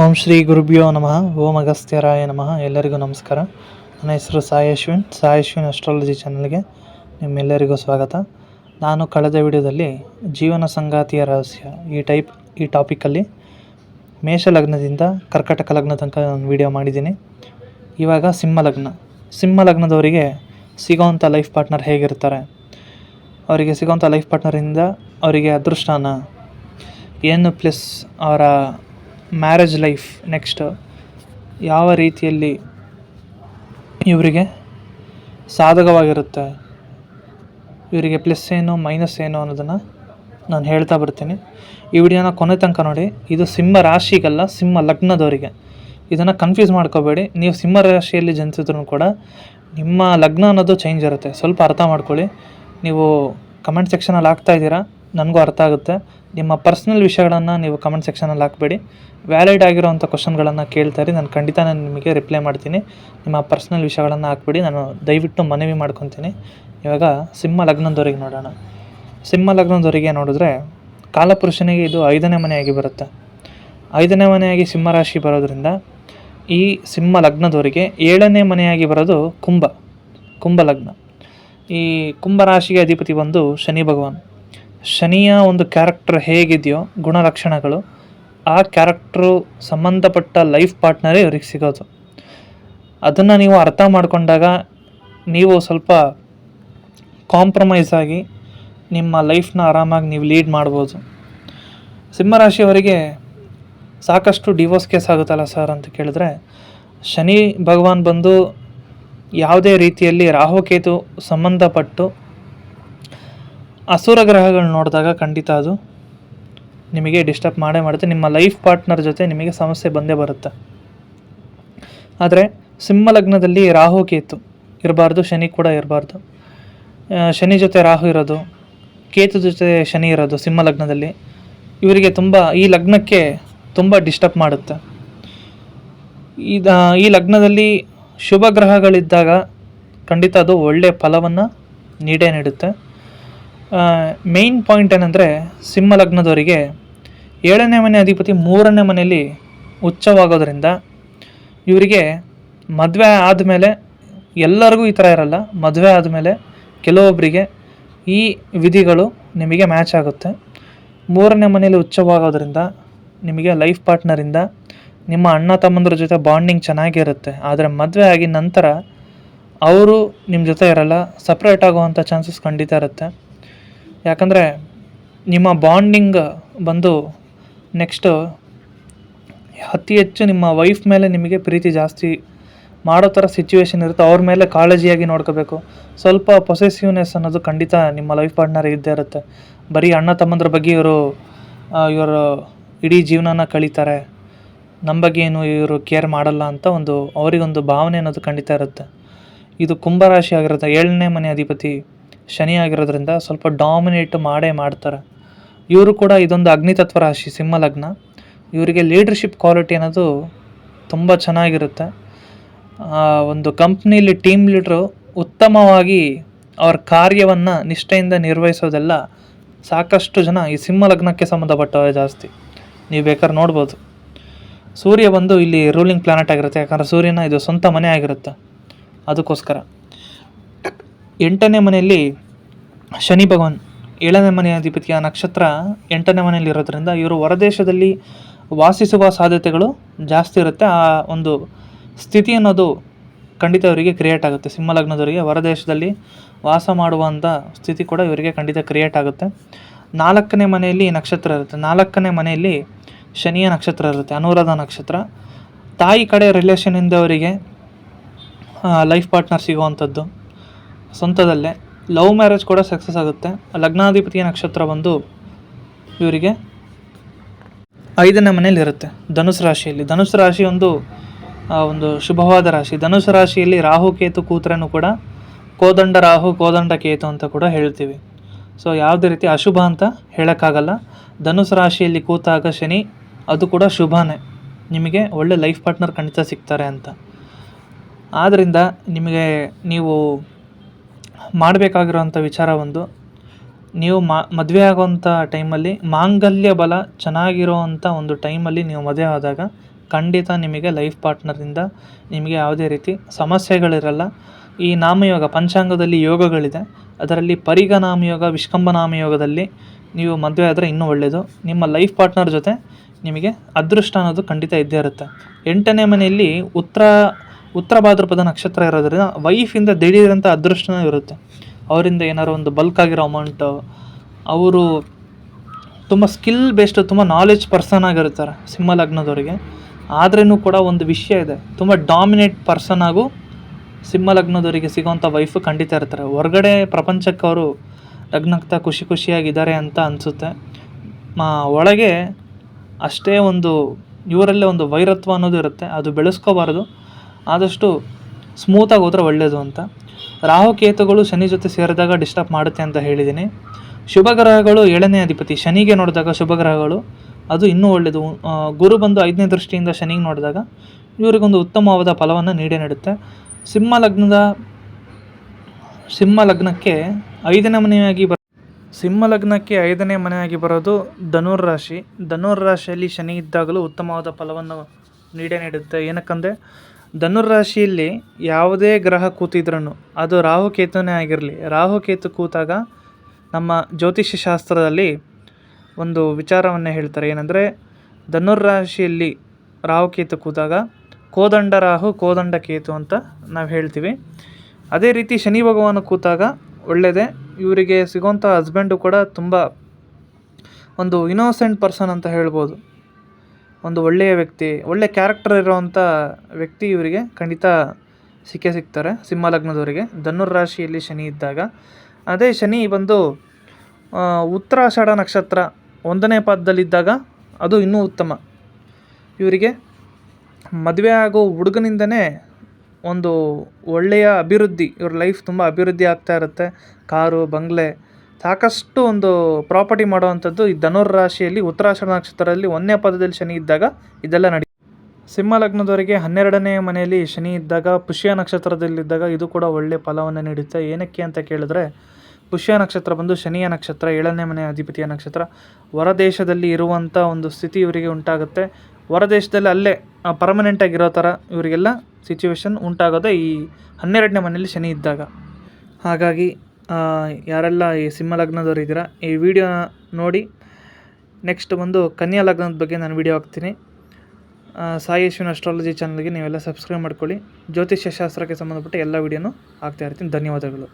ಓಂ ಶ್ರೀ ಗುರುಭ್ಯೋ ನಮಃ, ಓಂ ಅಗಸ್ತ್ಯರಾಯ ನಮಃ. ಎಲ್ಲರಿಗೂ ನಮಸ್ಕಾರ. ನನ್ನ ಹೆಸರು ಸಾಯಿ ಅಶ್ವಿನ್. ಸಾಯಿ ಅಶ್ವಿನ್ ಅಸ್ಟ್ರಾಲಜಿ ಚಾನಲ್ಗೆ ನಿಮ್ಮೆಲ್ಲರಿಗೂ ಸ್ವಾಗತ. ನಾನು ಕಳೆದ ವಿಡಿಯೋದಲ್ಲಿ ಜೀವನ ಸಂಗಾತಿಯ ರಹಸ್ಯ, ಈ ಟೈಪ್ ಈ ಟಾಪಿಕಲ್ಲಿ ಮೇಷ ಲಗ್ನದಿಂದ ಕರ್ಕಟಕ ಲಗ್ನ ತನಕ ನಾನು ವಿಡಿಯೋ ಮಾಡಿದ್ದೀನಿ. ಇವಾಗ ಸಿಂಹ ಲಗ್ನ. ಸಿಂಹ ಲಗ್ನದವರಿಗೆ ಸಿಗೋವಂಥ ಲೈಫ್ ಪಾರ್ಟ್ನರ್ ಹೇಗಿರ್ತಾರೆ? ಅವರಿಗೆ ಸಿಗೋವಂಥ ಲೈಫ್ ಪಾರ್ಟ್ನರಿಂದ ಅವರಿಗೆ ಅದೃಷ್ಟನ. ಏನು ಪ್ಲಸ್ ಅವರ ಮ್ಯಾರೇಜ್ ಲೈಫ್ ನೆಕ್ಸ್ಟ್ ಯಾವ ರೀತಿಯಲ್ಲಿ ಇವರಿಗೆ ಸಾಧಕವಾಗಿರುತ್ತೆ, ಇವರಿಗೆ ಪ್ಲಸ್ ಏನು ಮೈನಸ್ ಏನು ಅನ್ನೋದನ್ನು ನಾನು ಹೇಳ್ತಾ ಬರ್ತೀನಿ. ಈ ವಿಡಿಯೋನ ಕೊನೆ ತನಕ ನೋಡಿ. ಇದು ಸಿಂಹ ರಾಶಿಗಲ್ಲ, ಸಿಂಹ ಲಗ್ನದವರಿಗೆ. ಇದನ್ನು ಕನ್ಫ್ಯೂಸ್ ಮಾಡ್ಕೋಬೇಡಿ. ನೀವು ಸಿಂಹ ರಾಶಿಯಲ್ಲಿ ಜನಿಸಿದ್ರು ಕೂಡ ನಿಮ್ಮ ಲಗ್ನ ಅನ್ನೋದು ಚೇಂಜ್ ಇರುತ್ತೆ. ಸ್ವಲ್ಪ ಅರ್ಥ ಮಾಡ್ಕೊಳ್ಳಿ. ನೀವು ಕಮೆಂಟ್ ಸೆಕ್ಷನಲ್ಲಿ ಹಾಕ್ತಾ ಇದ್ದೀರಾ? ನನಗೂ ಅರ್ಥ ಆಗುತ್ತೆ. ನಿಮ್ಮ ಪರ್ಸ್ನಲ್ ವಿಷಯಗಳನ್ನು ನೀವು ಕಮೆಂಟ್ ಸೆಕ್ಷನಲ್ಲಿ ಹಾಕಬೇಡಿ. ವ್ಯಾಲಿಡ್ ಆಗಿರೋವಂಥ ಕ್ವಶನ್ಗಳನ್ನು ಕೇಳ್ತಾರೆ ನಾನು ಖಂಡಿತ ನಾನು ನಿಮಗೆ ರಿಪ್ಲೈ ಮಾಡ್ತೀನಿ. ನಿಮ್ಮ ಪರ್ಸ್ನಲ್ ವಿಷಯಗಳನ್ನು ಹಾಕ್ಬೇಡಿ. ನಾನು ದಯವಿಟ್ಟು ಮನವಿ ಮಾಡ್ಕೊತೀನಿ. ಇವಾಗ ಸಿಂಹ ಲಗ್ನದವರಿಗೆ ನೋಡೋಣ. ಸಿಂಹ ಲಗ್ನದವರಿಗೆ ನೋಡಿದ್ರೆ ಕಾಲಪುರುಷನಿಗೆ ಇದು ಐದನೇ ಮನೆಯಾಗಿ ಬರುತ್ತೆ. ಐದನೇ ಮನೆಯಾಗಿ ಸಿಂಹ ರಾಶಿ ಬರೋದ್ರಿಂದ ಈ ಸಿಂಹ ಲಗ್ನದವರಿಗೆ ಏಳನೇ ಮನೆಯಾಗಿ ಬರೋದು ಕುಂಭ ಕುಂಭ ಲಗ್ನ. ಈ ಕುಂಭ ರಾಶಿಗೆ ಅಧಿಪತಿ ಬಂದು ಶನಿ ಭಗವಾನ್. ಶನಿಯ ಒಂದು ಕ್ಯಾರೆಕ್ಟರ್ ಹೇಗಿದೆಯೋ ಗುಣಲಕ್ಷಣಗಳು, ಆ ಕ್ಯಾರೆಕ್ಟ್ರು ಸಂಬಂಧಪಟ್ಟ ಲೈಫ್ ಪಾರ್ಟ್ನರೇ ಇವ್ರಿಗೆ ಸಿಗೋದು. ಅದನ್ನು ನೀವು ಅರ್ಥ ಮಾಡಿಕೊಂಡಾಗ ನೀವು ಸ್ವಲ್ಪ ಕಾಂಪ್ರಮೈಸ್ ಆಗಿ ನಿಮ್ಮ ಲೈಫ್ನ ಆರಾಮಾಗಿ ನೀವು ಲೀಡ್ ಮಾಡ್ಬೋದು. ಸಿಂಹರಾಶಿಯವರಿಗೆ ಸಾಕಷ್ಟು ಡಿವೋರ್ಸ್ ಕೇಸ್ ಆಗುತ್ತಲ್ಲ ಸರ್ ಅಂತ ಕೇಳಿದ್ರೆ, ಶನಿ ಭಗವಾನ್ ಬಂದು ಯಾವುದೇ ರೀತಿಯಲ್ಲಿ ರಾಹುಕೇತು ಸಂಬಂಧಪಟ್ಟು ಅಸುರ ಗ್ರಹಗಳು ನೋಡಿದಾಗ ಖಂಡಿತ ಅದು ನಿಮಗೆ ಡಿಸ್ಟರ್ಬ್ ಮಾಡೇ ಮಾಡುತ್ತೆ. ನಿಮ್ಮ ಲೈಫ್ ಪಾರ್ಟ್ನರ್ ಜೊತೆ ನಿಮಗೆ ಸಮಸ್ಯೆ ಬಂದೇ ಬರುತ್ತೆ. ಆದರೆ ಸಿಂಹ ಲಗ್ನದಲ್ಲಿ ರಾಹು ಕೇತು ಇರಬಾರ್ದು, ಶನಿ ಕೂಡ ಇರಬಾರ್ದು. ಶನಿ ಜೊತೆ ರಾಹು ಇರೋದು, ಕೇತು ಜೊತೆ ಶನಿ ಇರೋದು ಸಿಂಹ ಲಗ್ನದಲ್ಲಿ ಇವರಿಗೆ ತುಂಬ, ಈ ಲಗ್ನಕ್ಕೆ ತುಂಬ ಡಿಸ್ಟರ್ಬ್ ಮಾಡುತ್ತೆ. ಇದ, ಈ ಲಗ್ನದಲ್ಲಿ ಶುಭ ಗ್ರಹಗಳಿದ್ದಾಗ ಖಂಡಿತ ಅದು ಒಳ್ಳೆಯ ಫಲವನ್ನು ನೀಡೇ ನೀಡುತ್ತೆ. ಮೇಯ್ನ್ ಪಾಯಿಂಟ್ ಏನಂದರೆ ಸಿಂಹ ಲಗ್ನದವರಿಗೆ ಏಳನೇ ಮನೆ ಅಧಿಪತಿ ಮೂರನೇ ಮನೆಯಲ್ಲಿ ಉಚ್ಚವಾಗೋದ್ರಿಂದ ಇವರಿಗೆ ಮದುವೆ ಆದಮೇಲೆ ಎಲ್ಲರಿಗೂ ಈ ಥರ ಇರಲ್ಲ, ಮದುವೆ ಆದಮೇಲೆ ಕೆಲವೊಬ್ಬರಿಗೆ ಈ ವಿಧಿಗಳು ನಿಮಗೆ ಮ್ಯಾಚ್ ಆಗುತ್ತೆ. ಮೂರನೇ ಮನೆಯಲ್ಲಿ ಉಚ್ಚವಾಗೋದ್ರಿಂದ ನಿಮಗೆ ಲೈಫ್ ಪಾರ್ಟ್ನರಿಂದ ನಿಮ್ಮ ಅಣ್ಣ ತಮ್ಮಂದ್ರ ಜೊತೆ ಬಾಂಡಿಂಗ್ ಚೆನ್ನಾಗಿರುತ್ತೆ. ಆದರೆ ಮದುವೆ ಆಗಿದ ನಂತರ ಅವರು ನಿಮ್ಮ ಜೊತೆ ಇರಲ್ಲ ಸಪ್ರೇಟ್ ಆಗುವಂಥ ಚಾನ್ಸಸ್ ಖಂಡಿತ ಇರುತ್ತೆ. ಯಾಕಂದರೆ ನಿಮ್ಮ ಬಾಂಡಿಂಗ್ ಬಂದು ನೆಕ್ಸ್ಟು ಅತಿ ಹೆಚ್ಚು ನಿಮ್ಮ ವೈಫ್ ಮೇಲೆ ನಿಮಗೆ ಪ್ರೀತಿ ಜಾಸ್ತಿ ಮಾಡೋ ಥರ ಸಿಚುವೇಶನ್ ಇರುತ್ತೆ. ಅವ್ರ ಮೇಲೆ ಕಾಳಜಿಯಾಗಿ ನೋಡ್ಕೋಬೇಕು. ಸ್ವಲ್ಪ ಪೊಸೆಸಿವ್ನೆಸ್ ಅನ್ನೋದು ಖಂಡಿತ ನಿಮ್ಮ ಲೈಫ್ ಪಾರ್ಟ್ನರ್ ಇದ್ದೇ ಇರುತ್ತೆ. ಬರೀ ಅಣ್ಣ ತಮ್ಮಂದ್ರ ಬಗ್ಗೆ ಇವರು ಇವರು ಇಡೀ ಜೀವನನ ಕಳೀತಾರೆ. ನಮ್ಮ ಬಗ್ಗೆ ಏನು ಇವರು ಕೇರ್ ಮಾಡಲ್ಲ ಅಂತ ಒಂದು, ಅವರಿಗೊಂದು ಭಾವನೆ ಅನ್ನೋದು ಖಂಡಿತ ಇರುತ್ತೆ. ಇದು ಕುಂಭರಾಶಿ ಆಗಿರುತ್ತೆ. ಏಳನೇ ಮನೆ ಅಧಿಪತಿ. ಶನಿ ಆಗಿರೋದ್ರಿಂದ ಸ್ವಲ್ಪ ಡಾಮಿನೇಟ್ ಮಾಡೇ ಮಾಡ್ತಾರೆ. ಇವರು ಕೂಡ ಇದೊಂದು ಅಗ್ನಿತತ್ವ ರಾಶಿ ಸಿಂಹ ಲಗ್ನ ಇವರಿಗೆ ಲೀಡರ್ಶಿಪ್ ಕ್ವಾಲಿಟಿ ಅನ್ನೋದು ತುಂಬ ಚೆನ್ನಾಗಿರುತ್ತೆ. ಒಂದು ಕಂಪ್ನಿಲಿ ಟೀಮ್ ಲೀಡ್ರು ಉತ್ತಮವಾಗಿ ಅವ್ರ ಕಾರ್ಯವನ್ನು ನಿಷ್ಠೆಯಿಂದ ನಿರ್ವಹಿಸೋದೆಲ್ಲ ಸಾಕಷ್ಟು ಜನ ಈ ಸಿಂಹ ಲಗ್ನಕ್ಕೆ ಸಂಬಂಧಪಟ್ಟವರೇ ಜಾಸ್ತಿ. ನೀವು ಬೇಕಾದ್ರೆ ನೋಡ್ಬೋದು. ಸೂರ್ಯ ಬಂದು ಇಲ್ಲಿ ರೂಲಿಂಗ್ ಪ್ಲಾನೆಟ್ ಆಗಿರುತ್ತೆ, ಯಾಕಂದರೆ ಸೂರ್ಯನ ಇದು ಸ್ವಂತ ಮನೆ ಆಗಿರುತ್ತೆ. ಅದಕ್ಕೋಸ್ಕರ. ಎಂಟನೇ ಮನೆಯಲ್ಲಿ ಶನಿ ಭಗವಾನ್ ಏಳನೇ ಮನೆಯ ಅಧಿಪತಿಯ ನಕ್ಷತ್ರ ಎಂಟನೇ ಮನೆಯಲ್ಲಿ ಇರೋದ್ರಿಂದ ಇವರು ಹೊರದೇಶದಲ್ಲಿ ವಾಸಿಸುವ ಸಾಧ್ಯತೆಗಳು ಜಾಸ್ತಿ ಇರುತ್ತೆ. ಆ ಒಂದು ಸ್ಥಿತಿ ಅನ್ನೋದು ಖಂಡಿತ ಇವರಿಗೆ ಕ್ರಿಯೇಟ್ ಆಗುತ್ತೆ. ಸಿಂಹಲಗ್ನದವರಿಗೆ ಹೊರದೇಶದಲ್ಲಿ ವಾಸ ಮಾಡುವಂಥ ಸ್ಥಿತಿ ಕೂಡ ಇವರಿಗೆ ಖಂಡಿತ ಕ್ರಿಯೇಟ್ ಆಗುತ್ತೆ. ನಾಲ್ಕನೇ ಮನೆಯಲ್ಲಿ ನಕ್ಷತ್ರ ಇರುತ್ತೆ. ನಾಲ್ಕನೇ ಮನೆಯಲ್ಲಿ ಶನಿಯ ನಕ್ಷತ್ರ ಇರುತ್ತೆ. ಅನುರಾಧ ನಕ್ಷತ್ರ. ತಾಯಿ ಕಡೆ ರಿಲೇಷನಿಂದ ಅವರಿಗೆ ಲೈಫ್ ಪಾರ್ಟ್ನರ್ ಸಿಗುವಂಥದ್ದು. ಸ್ವಂತದಲ್ಲೇ ಲವ್ ಮ್ಯಾರೇಜ್ ಕೂಡ ಸಕ್ಸಸ್ ಆಗುತ್ತೆ. ಲಗ್ನಾಧಿಪತಿಯ ನಕ್ಷತ್ರ ಬಂದು ಇವರಿಗೆ ಐದನೇ ಮನೆಯಲ್ಲಿ ಇರುತ್ತೆ. ಧನುಸು ರಾಶಿಯಲ್ಲಿ. ಧನುಸು ರಾಶಿ ಒಂದು ಒಂದು ಶುಭವಾದ ರಾಶಿ. ಧನುಸು ರಾಶಿಯಲ್ಲಿ ರಾಹು ಕೇತು ಕೂತ್ರನೂ ಕೂಡ ಕೋದಂಡ ರಾಹು, ಕೋದಂಡ ಕೇತು ಅಂತ ಕೂಡ ಹೇಳ್ತೀವಿ. ಸೊ, ಯಾವುದೇ ರೀತಿ ಅಶುಭ ಅಂತ ಹೇಳೋಕ್ಕಾಗಲ್ಲ. ಧನುಸು ರಾಶಿಯಲ್ಲಿ ಕೂತಾಗ ಶನಿ, ಅದು ಕೂಡ ಶುಭನೇ. ನಿಮಗೆ ಒಳ್ಳೆ ಲೈಫ್ ಪಾರ್ಟ್ನರ್ ಖಂಡಿತ ಸಿಗ್ತಾರೆ ಅಂತ. ಆದ್ದರಿಂದ ನಿಮಗೆ ನೀವು ಮಾಡಬೇಕಾಗಿರೋಂಥ ವಿಚಾರ ಒಂದು. ನೀವು ಮಾ, ಮದುವೆ ಆಗೋವಂಥ ಟೈಮಲ್ಲಿ ಮಾಂಗಲ್ಯ ಬಲ ಚೆನ್ನಾಗಿರುವಂಥ ಒಂದು ಟೈಮಲ್ಲಿ ನೀವು ಮದುವೆ ಆದಾಗ ಖಂಡಿತ ನಿಮಗೆ ಲೈಫ್ ಪಾರ್ಟ್ನರಿಂದ ನಿಮಗೆ ಯಾವುದೇ ರೀತಿ ಸಮಸ್ಯೆಗಳಿರಲ್ಲ. ಈ ನಾಮಯೋಗ, ಪಂಚಾಂಗದಲ್ಲಿ ಯೋಗಗಳಿದೆ. ಅದರಲ್ಲಿ ಪರಿಗ ನಾಮಯೋಗ ವಿಷ್ಕಂಭ ನಾಮಯೋಗದಲ್ಲಿ ನೀವು ಮದುವೆ ಆದರೆ ಇನ್ನೂ ಒಳ್ಳೆಯದು ನಿಮ್ಮ ಲೈಫ್ ಪಾರ್ಟ್ನರ್ ಜೊತೆ ನಿಮಗೆ ಅದೃಷ್ಟ ಅನ್ನೋದು ಖಂಡಿತ ಇದ್ದೇ ಇರುತ್ತೆ. ಎಂಟನೇ ಮನೆಯಲ್ಲಿ ಉತ್ತರ ಉತ್ತರ ಭಾದ್ರಪದ ನಕ್ಷತ್ರ ಇರೋದ್ರಿಂದ ವೈಫಿಂದ ದಿಢೀರಂತ ಅದೃಷ್ಟನೂ ಇರುತ್ತೆ. ಅವರಿಂದ ಏನಾರು ಒಂದು ಬಲ್ಕ್ ಆಗಿರೋ ಅಮೌಂಟು ಅವರು ತುಂಬ ಸ್ಕಿಲ್ ಬೇಸ್ಡ್ ತುಂಬ ನಾಲೆಜ್ ಪರ್ಸನ್ ಆಗಿರ್ತಾರೆ ಸಿಂಹ ಲಗ್ನದವರಿಗೆ. ಆದ್ರೂ ಕೂಡ ಒಂದು ವಿಷಯ ಇದೆ. ತುಂಬ ಡಾಮಿನೇಟ್ ಪರ್ಸನ್ ಆಗು ಸಿಂಹ ಲಗ್ನದವರಿಗೆ ಸಿಗೋವಂಥ ವೈಫು ಖಂಡಿತ ಇರ್ತಾರೆ. ಹೊರಗಡೆ ಪ್ರಪಂಚಕ್ಕೆ ಅವರು ಲಗ್ನಕ್ತ ಖುಷಿ ಖುಷಿಯಾಗಿದ್ದಾರೆ ಅಂತ ಅನಿಸುತ್ತೆ. ಮಾ, ಒಳಗೆ ಅಷ್ಟೇ ಒಂದು, ಇವರಲ್ಲೇ ಒಂದು ವೈರತ್ವ ಅನ್ನೋದು ಇರುತ್ತೆ. ಅದು ಬೆಳೆಸ್ಕೋಬಾರ್ದು. ಆದಷ್ಟು ಸ್ಮೂತಾಗಿ ಹೋದ್ರೆ ಒಳ್ಳೆಯದು ಅಂತ. ರಾಹುಕೇತುಗಳು ಶನಿ ಜೊತೆ ಸೇರಿದಾಗ ಡಿಸ್ಟರ್ಬ್ ಮಾಡುತ್ತೆ ಅಂತ ಹೇಳಿದ್ದೀನಿ. ಶುಭ ಗ್ರಹಗಳು ಏಳನೇ ಅಧಿಪತಿ, ಶನಿಗೆ ನೋಡಿದಾಗ ಶುಭ ಗ್ರಹಗಳು ಅದು ಇನ್ನೂ ಒಳ್ಳೆಯದು ಗುರು ಬಂದು ಐದನೇ ದೃಷ್ಟಿಯಿಂದ ಶನಿಗೆ ನೋಡಿದಾಗ ಇವರಿಗೊಂದು ಉತ್ತಮವಾದ ಫಲವನ್ನು ನೀಡೇ ನೀಡುತ್ತೆ. ಸಿಂಹ ಲಗ್ನದ, ಸಿಂಹ ಲಗ್ನಕ್ಕೆ ಐದನೇ ಮನೆಯಾಗಿ ಬರ, ಸಿಂಹ ಲಗ್ನಕ್ಕೆ ಐದನೇ ಮನೆಯಾಗಿ ಬರೋದು ಧನುರ್ ರಾಶಿ. ಧನುರ್ ರಾಶಿಯಲ್ಲಿ ಶನಿ ಇದ್ದಾಗಲೂ ಉತ್ತಮವಾದ ಫಲವನ್ನು ನೀಡೇ ನೀಡುತ್ತೆ. ಏನಕ್ಕಂದರೆ ಧನುರ್ ರಾಶಿಯಲ್ಲಿ ಯಾವುದೇ ಗ್ರಹ ಕೂತಿದ್ರೂ ಅದು ರಾಹುಕೇತುನೇ ಆಗಿರಲಿ. ರಾಹುಕೇತು ಕೂತಾಗ ನಮ್ಮ ಜ್ಯೋತಿಷ್ಯ ಶಾಸ್ತ್ರದಲ್ಲಿ ಒಂದು ವಿಚಾರವನ್ನು ಹೇಳ್ತಾರೆ. ಏನಂದರೆ ಧನುರ್ ರಾಶಿಯಲ್ಲಿ ರಾಹುಕೇತು ಕೂತಾಗ ಕೋದಂಡ ರಾಹು, ಕೋದಂಡ ಕೇತು ಅಂತ ನಾವು ಹೇಳ್ತೀವಿ. ಅದೇ ರೀತಿ ಶನಿ ಭಗವಾನ ಕೂತಾಗ ಒಳ್ಳೆಯದೇ ಇವರಿಗೆ ಸಿಗುವಂಥ ಹಸ್ಬೆಂಡು ಕೂಡ ತುಂಬ ಒಂದು ಇನೋಸೆಂಟ್ ಪರ್ಸನ್ ಅಂತ ಹೇಳ್ಬೋದು. ಒಂದು ಒಳ್ಳೆಯ ವ್ಯಕ್ತಿ, ಒಳ್ಳೆ ಕ್ಯಾರೆಕ್ಟರ್ ಇರೋವಂಥ ವ್ಯಕ್ತಿ ಇವರಿಗೆ ಖಂಡಿತ ಸಿಕ್ಕೇ ಸಿಗ್ತಾರೆ ಸಿಂಹ ಲಗ್ನದವರಿಗೆ. ಧನುರ್ ರಾಶಿಯಲ್ಲಿ ಶನಿ ಇದ್ದಾಗ. ಅದೇ ಶನಿ ಬಂದು ಉತ್ತರಾಷಾಢ ನಕ್ಷತ್ರ ಒಂದನೇ ಪಾದದಲ್ಲಿದ್ದಾಗ ಅದು ಇನ್ನೂ ಉತ್ತಮ. ಇವರಿಗೆ ಮದುವೆ ಆಗೋ ಹುಡುಗನಿಂದನೇ ಒಂದು ಒಳ್ಳೆಯ ಅಭಿವೃದ್ಧಿ, ಇವ್ರ ಲೈಫ್ ತುಂಬ ಅಭಿವೃದ್ಧಿ ಆಗ್ತಾ ಇರುತ್ತೆ. ಕಾರು, ಬಂಗ್ಲೆ ಸಾಕಷ್ಟು ಒಂದು ಪ್ರಾಪರ್ಟಿ ಮಾಡುವಂಥದ್ದು ಈ ಧನುರ್ ರಾಶಿಯಲ್ಲಿ ಉತ್ತರಾಷಾಢ ನಕ್ಷತ್ರದಲ್ಲಿ ಒಂದನೇ ಪದದಲ್ಲಿ ಶನಿ ಇದ್ದಾಗ ಇದೆಲ್ಲ ನಡಿ ಸಿಂಹ ಲಗ್ನದವರಿಗೆ ಹನ್ನೆರಡನೇ ಮನೆಯಲ್ಲಿ ಶನಿ ಇದ್ದಾಗ, ಪುಷ್ಯ ನಕ್ಷತ್ರದಲ್ಲಿದ್ದಾಗ ಇದು ಕೂಡ ಒಳ್ಳೆಯ ಫಲವನ್ನು ನೀಡುತ್ತೆ. ಏನಕ್ಕೆ ಅಂತ ಕೇಳಿದ್ರೆ, ಪುಷ್ಯ ನಕ್ಷತ್ರ ಬಂದು ಶನಿಯ ನಕ್ಷತ್ರ, ಏಳನೇ ಮನೆ ಅಧಿಪತಿಯ ನಕ್ಷತ್ರ. ಹೊರದೇಶದಲ್ಲಿ ಇರುವಂಥ ಒಂದು ಸ್ಥಿತಿ ಇವರಿಗೆ ಉಂಟಾಗುತ್ತೆ. ಹೊರದೇಶದಲ್ಲಿ ಅಲ್ಲೇ ಪರ್ಮನೆಂಟ್ ಆಗಿರೋ ಥರ ಇವರಿಗೆಲ್ಲ ಸಿಚುವೇಶನ್ ಉಂಟಾಗೋದೇ ಈ ಹನ್ನೆರಡನೇ ಮನೆಯಲ್ಲಿ ಶನಿ ಇದ್ದಾಗ. ಹಾಗಾಗಿ ಯಾರೆಲ್ಲ ಈ ಸಿಂಹ ಲಗ್ನದವ್ರು ಇದ್ದೀರಾ, ಈ ವಿಡಿಯೋನ ನೋಡಿ. ನೆಕ್ಸ್ಟ್ ಬಂದು ಕನ್ಯಾ ಲಗ್ನದ ಬಗ್ಗೆ ನಾನು ವಿಡಿಯೋ ಹಾಕ್ತೀನಿ. ಸಾಯಿ ಯಶ್ವಿನ ಅಸ್ಟ್ರಾಲಜಿ ಚಾನಲ್ಗೆ ನೀವೆಲ್ಲ ಸಬ್ಸ್ಕ್ರೈಬ್ ಮಾಡ್ಕೊಳ್ಳಿ. ಜ್ಯೋತಿಷ್ಯ ಶಾಸ್ತ್ರಕ್ಕೆ ಸಂಬಂಧಪಟ್ಟ ಎಲ್ಲ ವಿಡಿಯೋನು ಹಾಕ್ತಾ ಇರ್ತೀನಿ. ಧನ್ಯವಾದಗಳು.